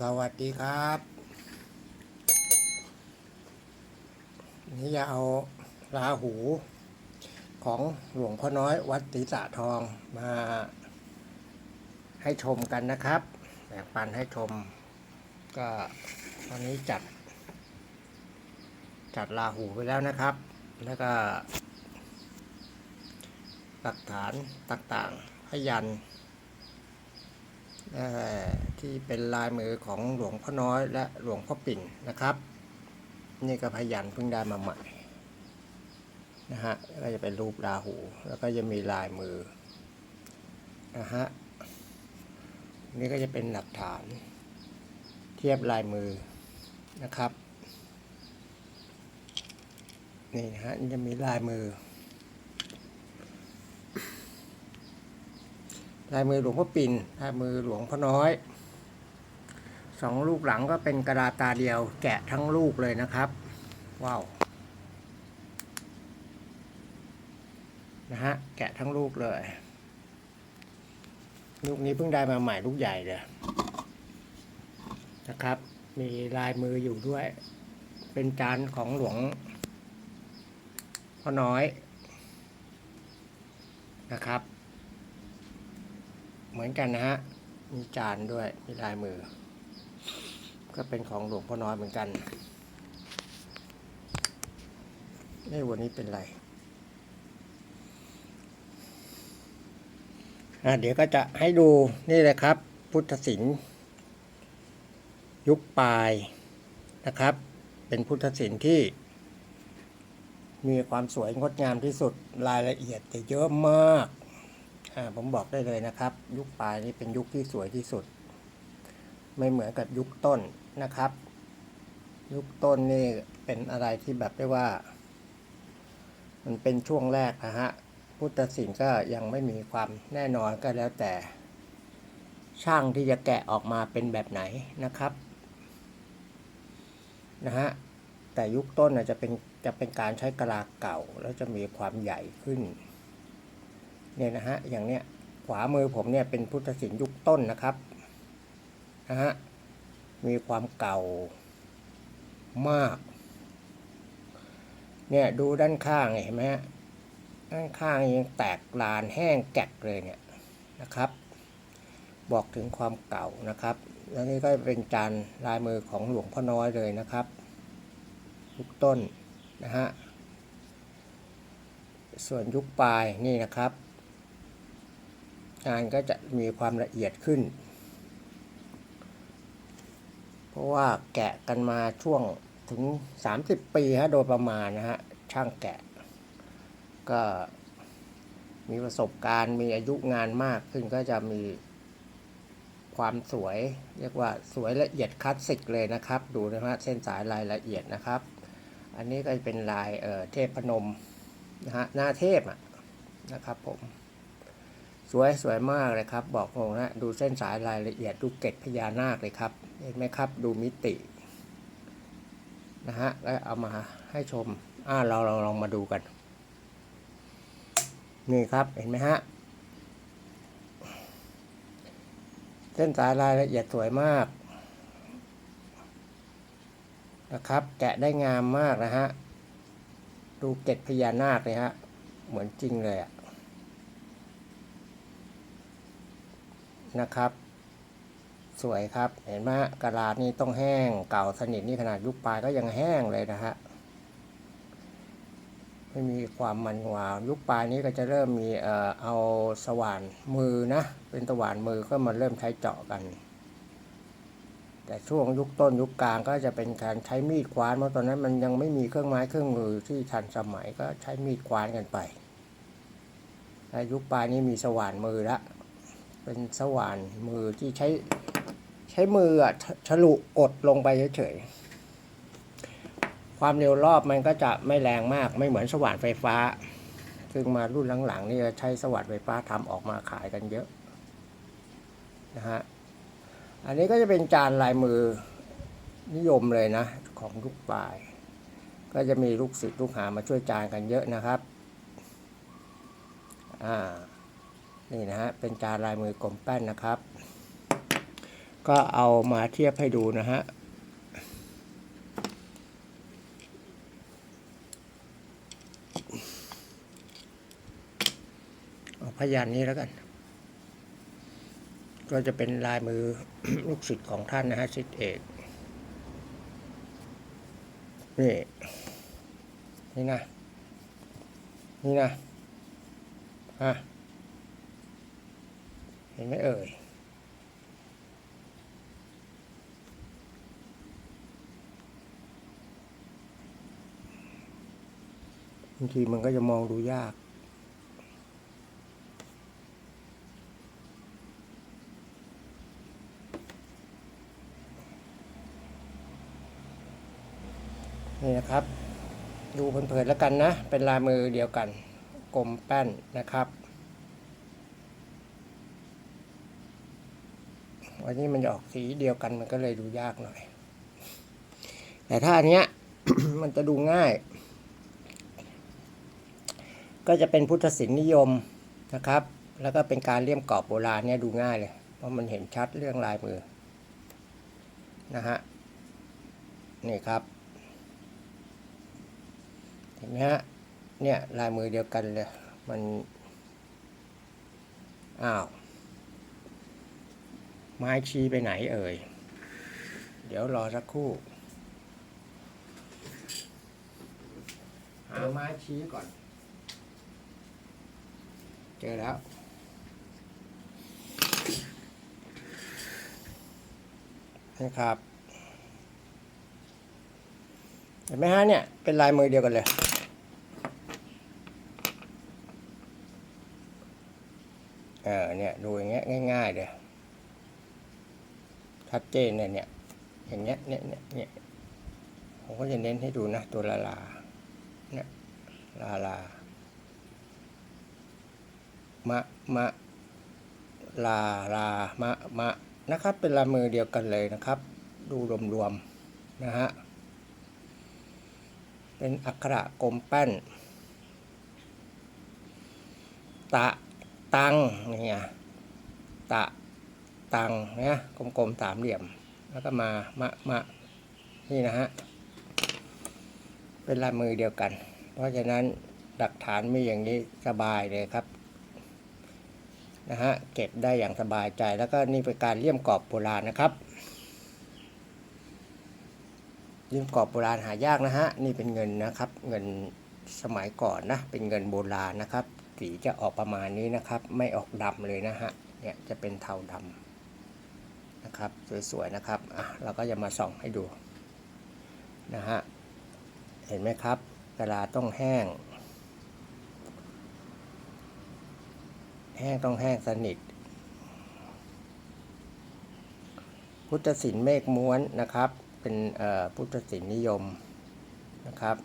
สวัสดีครับ นี่จะเอาราหูของหลวงพ่อน้อยวัดศรีสะทองมาให้ชมกันนะครับแบ่งปันให้ชม ก็ตอนนี้จัด จัดราหูไปแล้วนะครับ แล้วก็หลักฐานต่างๆพยัน ที่เป็นลายมือของหลวงพ่อน้อยและหลวงพ่อปิ่นนะครับ นี่ก็พยันเพิ่งได้มาใหม่นะฮะก็จะเป็นรูปราหู แล้วก็จะมีลายมือนะฮะนี่ก็จะเป็นหลักฐาน เทียบลายมือนะครับนี่นะฮะจะมีลายมือ ลายมือหลวงพ่อปิ่นลายมือหลวงพ่อน้อยสองลูกหลังก็เป็นกระดาษตาเดียวแกะทั้งลูกเลยนะครับ ว้าวนะฮะแกะทั้งลูกเลย ลูกนี้เพิ่งได้มาใหม่ลูกใหญ่เลยนะครับ มีลายมืออยู่ด้วย เป็นจานของหลวงพ่อน้อยนะครับ เหมือนกันนะฮะ มีจานด้วย มีลายมือ ก็เป็นของหลวงพ่อน้อยเหมือนกันนี่วันนี้เป็นไรอะเดี๋ยวก็จะให้ดูนี่เลยครับ พุทธศิลป์ยุคปลายนะครับ เป็นพุทธศิลป์ที่ มีความสวยงดงามที่สุดรายละเอียดจะเยอะมาก ผมบอกได้เลยนะครับ ยุคปลายนี้เป็นยุคที่สวยที่สุด ไม่เหมือนกับยุคต้นนะครับ ยุคต้นนี่เป็นอะไรที่แบบได้ว่า มันเป็นช่วงแรกนะฮะพุทธศิลป์ก็ยังไม่มีความแน่นอนก็แล้วแต่ ช่างที่จะแกะออกมาเป็นแบบไหนนะครับนะฮะแต่ยุคต้นจะเป็นจะเป็นการใช้กระลาเก่า แล้วจะมีความใหญ่ขึ้น เนี่ยนะฮะอย่างเนี้ยขวามือผมเนี่ยเป็นพุทธศิลป์ยุคต้นนะครับนะฮะมีความเก่ามากเนี่ยดูด้านข้างเห็นไหมฮะด้านข้างยังแตกลานแห้งแกะเลยเนี่ยนะครับ บอกถึงความเก่านะครับ แล้วนี่ก็เป็นจานลายมือของหลวงพ่อน้อยเลยนะครับยุคต้นนะฮะส่วนยุคปลายนี่นะครับ งานก็จะมีความละเอียดขึ้น เพราะว่าแกะกันมาช่วงถึง 30 ปีฮะโดยประมาณนะฮะช่างแกะ ก็มีประสบการณ์มีอายุงานมากขึ้นก็จะมีความสวย เรียกว่าสวยละเอียดคลาสสิกเลยนะครับ ดูนะฮะเส้นสายลายละเอียดนะครับ อันนี้ก็จะเป็นลายเเทพพนมนะฮะหน้าเทพอะนะครับผม สวยสวยมากเลยครับ บอกตรงนะดูเส้นสายรายละเอียดดูเกล็ดพญานาคเลยครับ เห็นไหมครับดูมิตินะฮะแล้วเอามาให้ชมอ่าเราเราลองมาดูกัน นี่ครับเห็นไหมฮะเส้นสายรายละเอียดสวยมากนะครับแกะได้งามมากนะฮะ ดูเกล็ดพญานาคเลยฮะ เหมือนจริงเลยอะ นะครับ สวยครับ เห็นไหมกระดาษนี่ต้องแห้งเก่าสนิทนี่ขนาดยุคปลายก็ยังแห้งเลยนะฮะไม่มีความมันวาวยุคปลายนี้ก็จะเริ่มมีเอ่อเอาสว่านมือนะ เป็นสว่านมือก็มาเริ่มใช้เจาะกัน แต่ช่วงยุคต้นยุคกลางก็จะเป็นการใช้มีดควานเพราะตอนนั้นมันยังไม่มีเครื่องไม้เครื่องมือที่ทันสมัยก็ใช้มีดควานกันไปแต่ยุคปลายนี้มีสว่านมือละ เป็นสว่านมือที่ใช้ใช้มืออะฉลุกดลงไปเฉยๆ ความเร็วรอบมันก็จะไม่แรงมากไม่เหมือนสว่านไฟฟ้า ซึ่งมารุ่นหลังๆนี่จะใช้สว่านไฟฟ้าทำออกมาขายกันเยอะนะฮะ อันนี้ก็จะเป็นจานลายมือนิยมเลยนะ ของลูกปลาย ก็จะมีลูกศิษย์ลูกหามาช่วยจานกันเยอะนะครับ อ่า นี่นะฮะเป็นจานลายมือกลมแป้นนะครับ ก็เอามาเทียบให้ดูนะฮะเอาพยานนี้แล้วกัน ก็จะเป็นลายมือลูกศิษย์ของท่านนะฮะศิษย์เอกนี่นี่นะ นี่นะฮะ เห็นไหมเอ่ย บางทีมันก็จะมองดูยาก นี่นะครับ ดูเพลินๆแล้วกันนะ เป็นลายมือเดียวกัน กลมแป้นนะครับ วันนี้มันจะออกสีเดียวกันมันก็เลยดูยากหน่อย แต่ถ้าอันเนี้ย มันจะดูง่าย ก็จะเป็นพุทธศิลป์นิยมนะครับ แล้วก็เป็นการเลี่ยมกรอบโบราณเนี่ยดูง่ายเลย เพราะมันเห็นชัดเรื่องลายมือนะฮะนี่ครับ เห็นไหมฮะเนี่ยลายมือเดียวกันเลย มัน อ้าว ไม้ชี้ไปไหนเอ่ย เดี๋ยวรอสักครู่ หาไม้ชี้ก่อน เจอแล้วนะครับเห็นไหมฮะเนี่ย เป็นลายมือเดียวกันเลยเออเนี่ย ดูอย่างเงี้ยง่ายๆเลย ชัดเจนเลยเนี่ยอย่างเงี้ยเนี่ยเนี่ยเนี่ยผมก็จะเน้นให้ดูนะตัวลาลาเนี่ยลาลามะมะลาลามะมะนะครับ เป็นลามือเดียวกันเลยนะครับ ดูรวมๆนะฮะเป็นอักขระกลมแป้น ตะ ตังเนี่ไงตะ ตังเนี่ยกลมๆสามเหลี่ยม แล้วก็มามะมะนี่นะฮะเป็นลายมือเดียวกัน เพราะฉะนั้นหลักฐานมีอย่างนี้สบายเลยครับนะฮะเก็บได้อย่างสบายใจแล้วก็นี่เป็นการเลี่ยมกรอบโบราณนะครับเลี่ยมกรอบโบราณหายากนะฮะนี่เป็นเงินนะครับ เงินสมัยก่อนนะเป็นเงินโบราณนะครับสีจะออกประมาณนี้นะครับ ไม่ออกดำเลยนะฮะเนี่ยจะเป็นเทาดำ นะครับ สวยๆนะครับอะเราก็จะมาส่องให้ดูนะฮะเห็นไหมครับเวลาต้องแห้ง แห้งต้องแห้งสนิท พุทธศิลป์เมฆม้วนนะครับ เป็นพุทธศิลป์นิยมนะครับ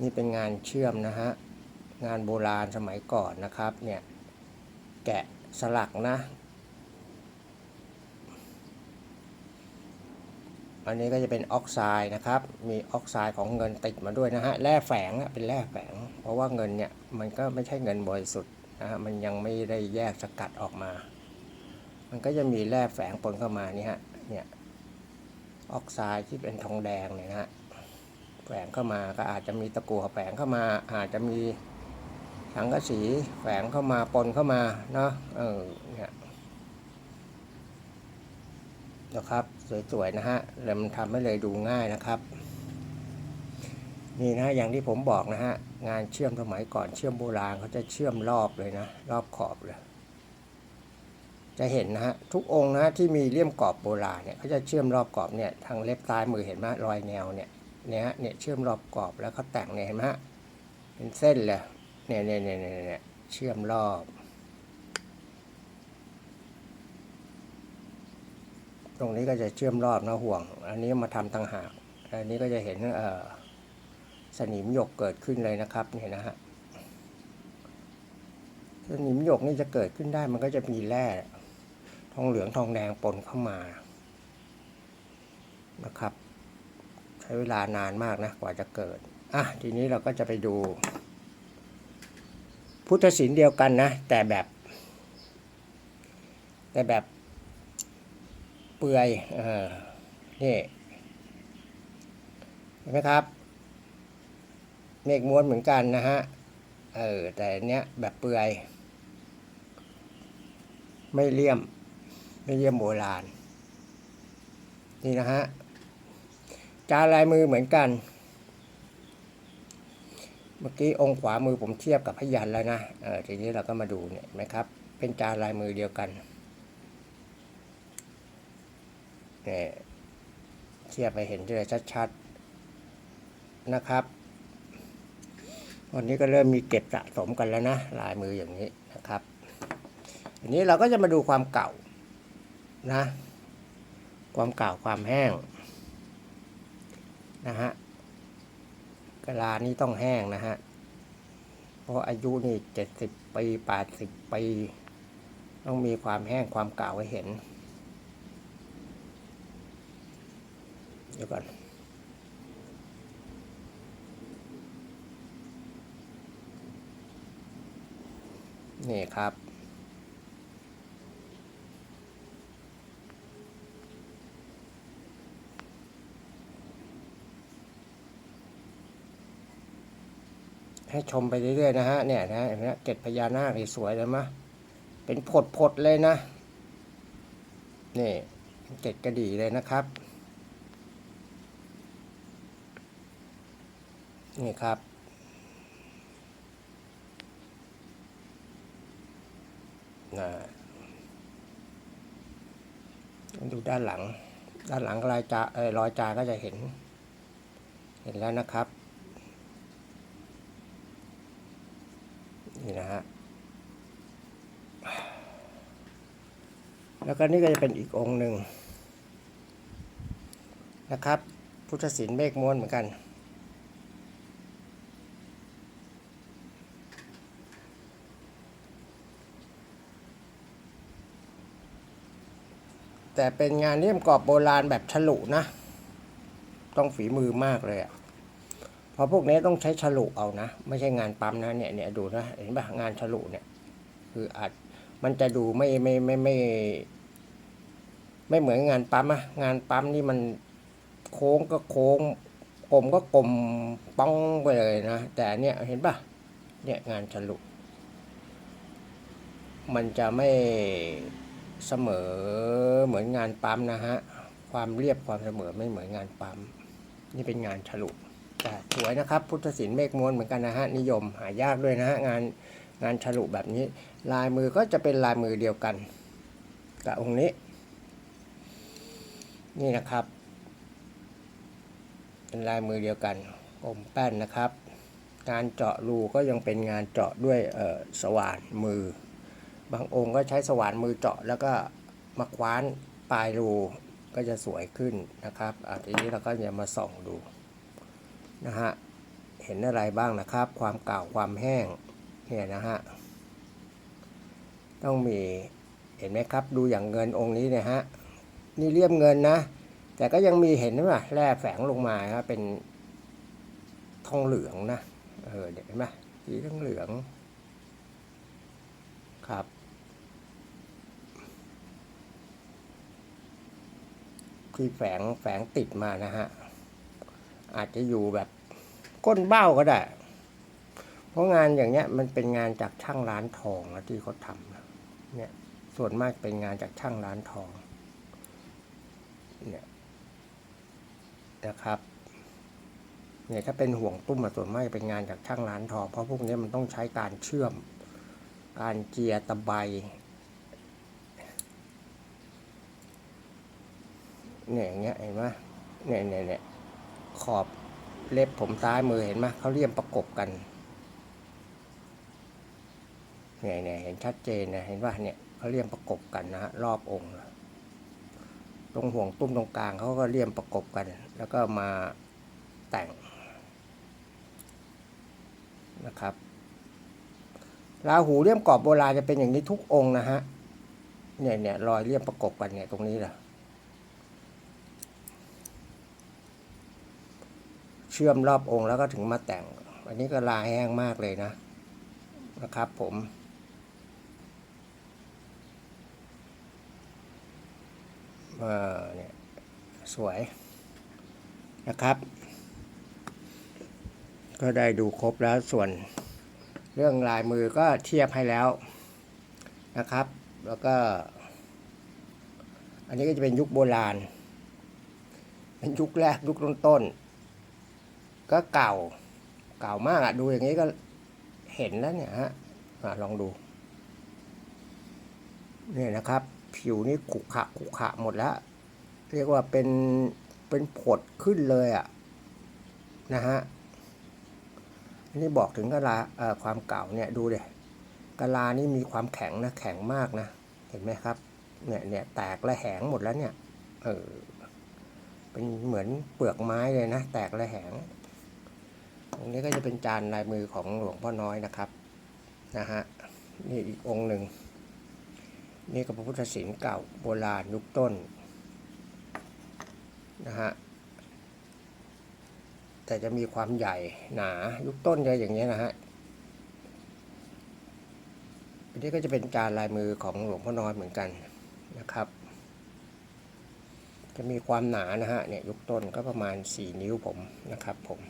นี่เป็นงานเชื่อมนะฮะงานโบราณสมัยก่อนนะครับเนี่ยแกะสลักนะ อันนี้ก็จะเป็นออกไซด์นะครับ มีออกไซด์ของเงินติดมาด้วยนะฮะ แร่แฝงเป็นแร่แฝง เพราะว่าเงินเนี่ยมันก็ไม่ใช่เงินบริสุทธิ์นะฮะ มันยังไม่ได้แยกสกัดออกมา มันก็จะมีแร่แฝงปนเข้ามานี่ฮะ เนี่ยออกไซด์ที่เป็นทองแดงเนี่ยนะฮะ แฝงเข้ามาก็อาจจะมีตะกั่วแฝงเข้ามา อาจจะมีสังกะสีแฝงเข้ามาปนเข้ามาเนาะ เออ เนี่ยนะครับ สวยๆนะฮะแล้วมันทำให้เลยดูง่ายนะครับ นี่นะอย่างที่ผมบอกนะฮะงานเชื่อมสมัยก่อนเชื่อมโบราณเขาจะเชื่อมรอบเลยนะ รอบขอบเลยจะเห็นนะฮะทุกองค์นะที่มีเลี่ยมกรอบโบราณเนี่ยเขาจะเชื่อมรอบกรอบเนี่ยทางเล็บซ้ายมือเห็นไหมรอยแนวเนี่ยเนี่ยเนี่ยเชื่อมรอบกรอบแล้วเขาแต่งเนี่ยเห็นไหมเป็นเส้นเลยเนี่ยเนี่ยเนี่ยเนี่ยเชื่อมรอบ รงนี้ก็จะเชื่อมรอบนะห่วง อันนี้มาทำต่างหาก อันนี้ก็จะเห็นเออสนิมหยกเกิดขึ้นเลยนะครับเนี่ยนะฮะสนิมหยกนี่จะเกิดขึ้นได้มันก็จะมีแร่ทองเหลืองทองแดงปนเข้ามานะครับ ใช้เวลานานมากนะกว่าจะเกิดอะทีนี้เราก็จะไปดู พุทธศิลป์เดียวกันนะ แต่แบบ แต่แบบ เปื่อยเออนี่เห็นไหมครับ เมฆม้วนเหมือนกันนะฮะเออแต่อันเนี้ยแบบเปื่อย ไม่เลี่ยม ไม่เลี่ยมโบราณ นี่นะฮะจานลายมือเหมือนกัน เมื่อกี้องค์ขวามือผมเทียบกับพยันแล้วนะเออทีนี้เราก็มาดูเนี่ยนไหมครับ เป็นจานลายมือเดียวกัน เนี่ยเทียบไปเห็นเลยชัดๆนะครับ วันนี้ก็เริ่มมีเก็บสะสมกันแล้วนะ ลายมืออย่างนี้นะครับทีนนี้เราก็จะมาดูความเก่านะ ความเก่าความแห้งนะฮะกลานี้ต้องแห้งนะฮะ เพราะอายุนี่เจ็ดสิบปีแปดสิบปี ต้องมีความแห้งความเก่าให้เห็น เดี๋ยวก่อนนี่ครับ ให้ชมไปเรื่อยๆนะฮะ เนี่ยนะเห็นไหมเกล็ดพญานาคนี่สวยเลยมะ เป็นผดๆเลยนะ นี่เกล็ดกระดี่เลยนะครับ นี่ครับ นะดูด้านหลัง ด้านหลังรอยจาเออรอยจาก็จะเห็น เห็นแล้วนะครับ นี่นะฮะ แล้วก็นี่ก็จะเป็นอีกองค์หนึ่งนะครับ พุทธศิลป์เมฆม้วนเหมือนกัน แต่เป็นงานเลี่ยมกรอบโบราณแบบฉลุนะ ต้องฝีมือมากเลยอะเพราะพวกนี้ต้องใช้ฉลุเอานะ ไม่ใช่งานปั๊มนะเนี่ยเนี่ยดูนะเห็นปะงานฉลุเนี่ย คืออาจมันจะดูไม่ไม่ไม่ไม่ ไม่เหมือนงานปั๊มอะงานปั๊มนี่มันโค้งก็โค้งกลมก็กลมป้องไปเลยนะ แต่เนี่ยเห็นปะเนี่ยงานฉลุ มันจะไม่ เสมอเหมือนงานปั๊มนะฮะ ความเรียบความเสมอไม่เหมือนงานปั๊ม นี่เป็นงานฉลุแต่สวยนะครับ พุทธศิลป์เมฆม้วนเหมือนกันนะฮะ นิยมหายากด้วยนะฮะ งานงานฉลุแบบนี้ ลายมือก็จะเป็นลายมือเดียวกันกับองค์นี้ นี่นะครับ เป็นลายมือเดียวกันอมแป้นนะครับ การเจาะรูก็ยังเป็นงานเจาะด้วยสว่านมือ บางองค์ก็ใช้สว่านมือเจาะแล้วก็มาคว้านปลายรูก็จะสวยขึ้นนะครับอะทีนี้เราก็จะมาส่องดูนะฮะเห็นอะไรบ้างนะครับ ความเก่าความแห้งเนี่ยนะฮะต้องมีเห็นไหมครับดูอย่างเงินองค์นี้เนี่ยฮะนี่เรียบเงินนะ แต่ก็ยังมีเห็นไหมแร่แฝงลงมาครับเป็นทองเหลืองนะเออเห็นไหมสีเหลืองครับ ที่แฝงแฝงติดมานะฮะ อาจจะอยู่แบบก้นเบ้าก็ได้ เพราะงานอย่างเงี้ยมันเป็นงานจากช่างร้านทองนะที่เขาทำนะเนี่ยส่วนมากเป็นงานจากช่างร้านทองเนี่ยนะครับเนี่ยถ้าเป็นห่วงตุ้มอะส่วนมากเป็นงานจากช่างร้านทอง เพราะพวกนี้มันต้องใช้การเชื่อม การเจียตะไบ เนี่ยอย่างเงี้ยเห็นไหมเนี่ยเนี่ยเนี่ยขอบเล็บผมซ้ายมือเห็นไหมเขาเรียมประกบกันเนี่ยเนี่ยเห็นชัดเจนนะเห็นว่าเนี่ยเขาเรียมประกบกันนะฮะรอบองค์ตรงห่วงตุ้มตรงกลางเขาก็เรียมประกบกัน แล้วก็มาแต่งนะครับราหูเลี่ยมกรอบโบราณจะเป็นอย่างนี้ทุกองค์นะฮะเนี่ยเนี่ยรอยเลี่ยมประกบกันเนี่ยตรงนี้แหละ เชื่อมรอบองค์แล้วก็ถึงมาแต่ง อันนี้ก็ลายแห้งมากเลยนะนะครับผมเออเนี่ยสวยนะครับ ก็ได้ดูครบแล้วส่วนเรื่องลายมือก็เทียบให้แล้วนะครับ แล้วก็ อันนี้ก็จะเป็นยุคโบราณ เป็นยุคแรกยุคต้นๆ ก็เก่า เก่ามากอะดูอย่างนี้ก็เห็นแล้วเนี่ยฮะอะลองดู เนี่ยนะครับ ผิวนี่ขุขะขุขะหมดแล้ว เรียกว่าเป็นเป็นผดขึ้นเลยอะนะฮะอันนี้บอกถึงกะลาความเก่าเนี่ยดูเดยกะลานี่มีความแข็งนะแข็งมากนะ เห็นไหมครับเนี่ยเนี่ยแตกและแหงหมดแล้วเนี่ยเออเป็นเหมือนเปลือกไม้เลยนะ แตกและแหง ตรงนี้ก็จะเป็นจานลายมือของหลวงพ่อน้อยนะครับนะฮะนี่อีกองค์หนึ่งนี่ก็พระพุทธศิลป์เก่าโบราณยุคต้นนะฮะแต่จะมีความใหญ่หนายุคต้นจะอย่างนี้นะฮะอันนี้ก็จะเป็นจานลายมือของหลวงพ่อน้อยเหมือนกันนะครับ จะมีความหนานะฮะเนี่ยยุคต้นก็ประมาณ 4 นิ้วผมนะครับผม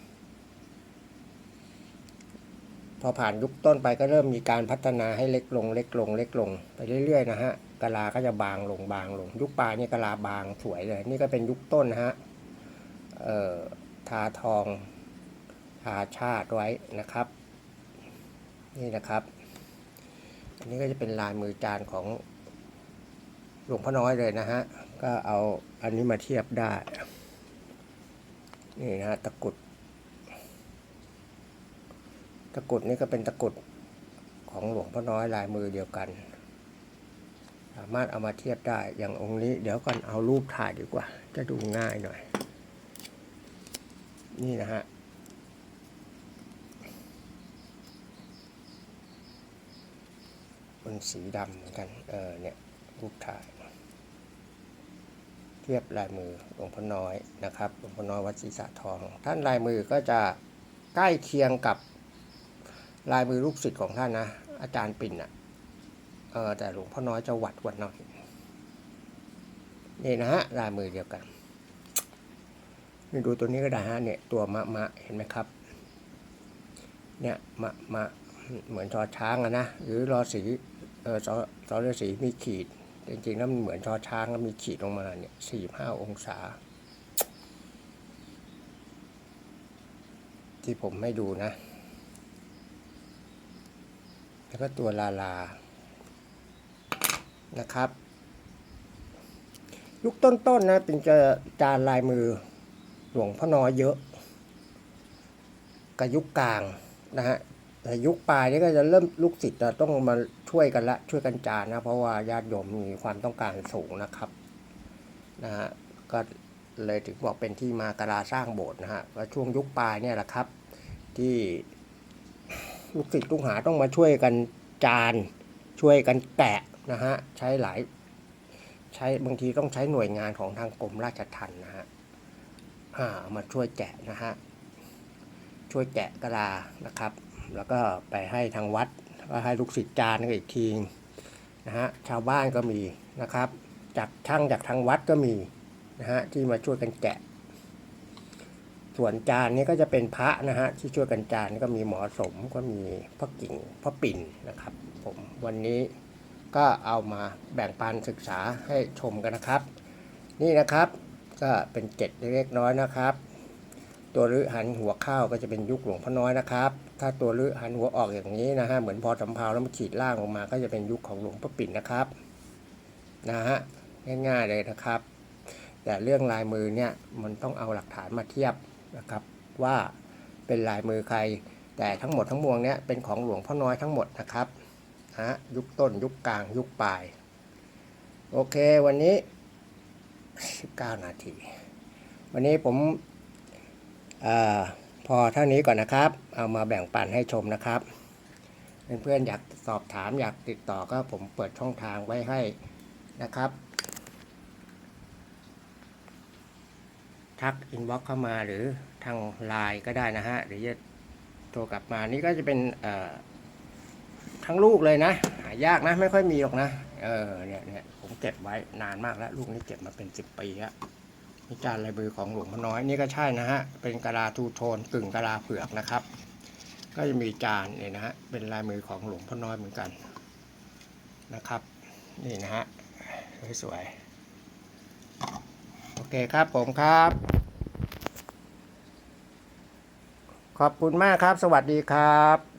พอผ่านยุคต้นไปก็เริ่มมีการพัฒนาให้เล็กลง เล็กลง เล็กลง ไปเรื่อยๆนะฮะกะลาก็จะบางลงบางลง ยุคปลายนี่ยกะลาบางสวยเลย นี่ก็เป็นยุคต้นนะฮะเอ่อทาทองทาชาติไว้นะครับ นี่นะครับ อันนี้ก็จะเป็นลายมือจานของหลวงพ่อน้อยเลยนะฮะก็เอาอันนี้มาเทียบได้ นี่นะฮะตะกุด ตะกุดนี่ก็เป็นตะกุดของหลวงพ่อน้อยลายมือเดียวกัน สามารถเอามาเทียบได้อย่างองค์นี้ เดี๋ยวก่อนเอารูปถ่ายดีกว่า จะดูง่ายหน่อย นี่นะฮะมันสีดำเหมือนกัน เออเนี่ยรูปถ่าย เทียบลายมือหลวงพ่อน้อยนะครับหลวงพ่อน้อยวัดศรีสะทอง ท่านลายมือก็จะใกล้เคียงกับ ลายมือลูกศิษย์ของท่านนะ อาจารย์ปิ่นอะเออแต่หลวงพ่อน้อยจะหวัดกว่าหน่อยนี่นะฮะลายมือเดียวกันนี่ดูตัวนี้ก็ได้ฮะเนี่ยตัวมะมะเห็นไหมครับ เนี่ยมะมะเหมือนชอช้างอะนะหรือรอสีเออสอสอฤาษีมีขีด จริงๆแล้วมันเหมือนชอช้างแล้วมีขีดลงมาเนี่ยสี่ห้าองศา ที่ผมให้ดูนะ แล้วก็ตัวลาลา นะครับ ยุคต้นๆนนะเป็นจะจานลายมือหลวงพ่อน้อยเยอะกับยุคกลางนะฮะแต่ยุคปลายนี่ก็จะเริ่มลูกศิษย์จะต้องมาช่วยกันละช่วยกันจานนะ เพราะว่าญาติโยมมีความต้องการสูงนะครับนะฮะก็เลยถึงบอกเป็นที่มากราสร้างโบสถ์นะฮะก็ช่วงยุคปลายเนี่ยแหละครับ ที่ ลูกศิษย์ลูกหาต้องมาช่วยกันจานช่วยกันแกะนะฮะใช้หลายใช้บางทีต้องใช้หน่วยงานของทางกรมราชทัณฑ์นะฮะอ่ามาช่วยแกะนะฮะช่วยแกะกระลานะครับ แล้วก็ไปให้ทางวัดก็ให้ลูกศิษย์จานกันอีกทีนะฮะชาวบ้านก็มีนะครับ จากช่างจากทางวัดก็มีนะฮะที่มาช่วยกันแกะ ส่วนจานนี้ก็จะเป็นพระนะฮะที่ช่วยกันจานก็มีหมอสมก็มีพระกิ่งพระปิ่นนะครับ ผมวันนี้ก็เอามาแบ่งปันศึกษาให้ชมกันนะครับ นี่นะครับก็เป็นเจ็ดเล็กน้อยนะครับ ตัวรื้อหันหัวเข้าก็จะเป็นยุคหลวงพ่อน้อยนะครับ ถ้าตัวรื้อหันหัวออกอย่างนี้นะฮะเหมือนพอสำเภาแล้วมันขีดล่างลงมา ก็จะเป็นยุคของหลวงพ่อปิ่นนะครับนะฮะง่ายๆเลยนะครับ แต่เรื่องลายมือเนี่ยมันต้องเอาหลักฐานมาเทียบ นะครับว่าเป็นลายมือใคร แต่ทั้งหมดทั้งมวลเนี่ยเป็นของหลวงพ่อน้อยทั้งหมดนะครับฮะยุคต้นยุคกลางยุคปลาย โอเควันนี้ 19 นาที วันนี้ผมอพอเท่านี้ก่อนนะครับ เอามาแบ่งปันให้ชมนะครับเพื่อนๆอยากสอบถามอยากติดต่อก็ผมเปิดช่องทางไว้ให้นะครับ ทักอินบ็อกเข้ามาหรือทางไลน์ก็ได้นะฮะหรือจะโทรกลับมานี่ก็จะเป็นเอ่อทั้งลูกเลยนะ หายากนะไม่ค่อยมีหรอกนะ เออเนี่ยเนี่ยผมเก็บไว้นานมากแล้ว ลูกนี้เก็บมาเป็นสิบปีแล้วนี่จานลายมือของหลวงพ่อน้อยนี่ก็ใช่นะฮะ เป็นกะลาทูโทนกึ่งกะลาเผือกนะครับ ก็จะมีจานเนี่ยนะฮะเป็นลายมือของหลวงพ่อน้อยเหมือนกันนะครับ นี่นะฮะสวยๆ เคครับผมครับ ขอบคุณมากครับ สวัสดีครับ